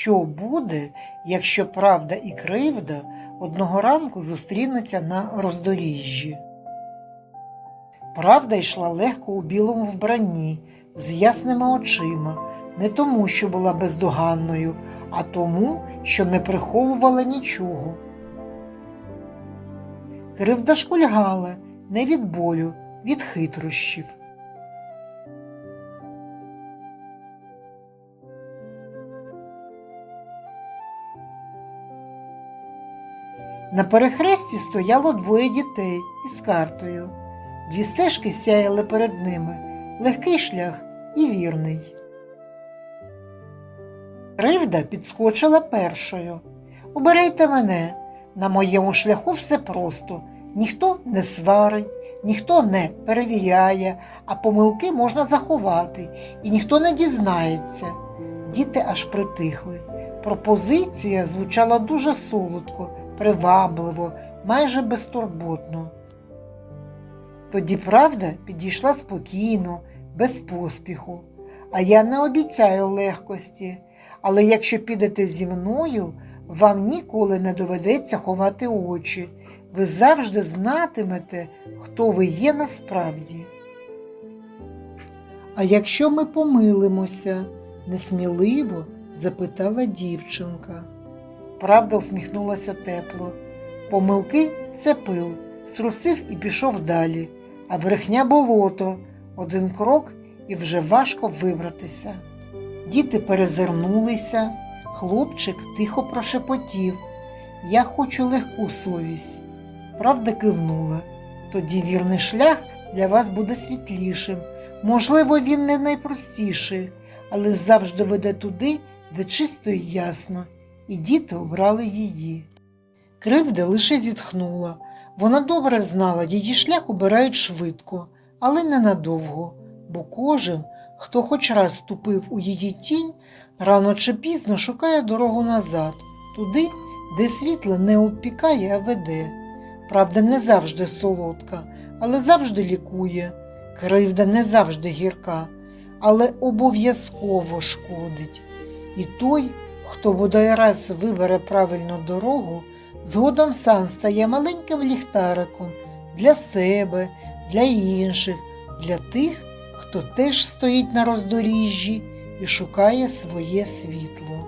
Що буде, якщо правда і кривда одного ранку зустрінуться на роздоріжжі? Правда йшла легко у білому вбранні, з ясними очима, не тому, що була бездоганною, а тому, що не приховувала нічого. Кривда шкульгала не від болю, від хитрощів. На перехресті стояло двоє дітей із картою. Дві стежки сяяли перед ними, легкий шлях і вірний. Кривда підскочила першою. Уберейте мене. На моєму шляху все просто. Ніхто не сварить, ніхто не перевіряє, а помилки можна заховати, і ніхто не дізнається. Діти аж притихли. Пропозиція звучала дуже солодко, привабливо, майже безтурботно. Тоді правда підійшла спокійно, без поспіху. А я не обіцяю легкості, але якщо підете зі мною, вам ніколи не доведеться ховати очі. Ви завжди знатимете, хто ви є насправді. А якщо ми помилимося? несміливо запитала дівчинка. Правда усміхнулася тепло. Помилки це пил, струсив і пішов далі, а брехня болото, один крок і вже важко вибратися. Діти перезирнулися, хлопчик тихо прошепотів Я хочу легку совість. Правда кивнула. Тоді вірний шлях для вас буде світлішим. Можливо, він не найпростіший, але завжди веде туди, де чисто і ясно, і діти обрали її. Кривда лише зітхнула. Вона добре знала, її шлях обирають швидко, але ненадовго, бо кожен, хто хоч раз ступив у її тінь, рано чи пізно шукає дорогу назад, туди, де світло не обпікає, а веде. Правда, не завжди солодка, але завжди лікує. Кривда не завжди гірка, але обов'язково шкодить. І той, хто бодай раз вибере правильну дорогу, згодом сам стає маленьким ліхтариком для себе, для інших, для тих, хто теж стоїть на роздоріжжі і шукає своє світло.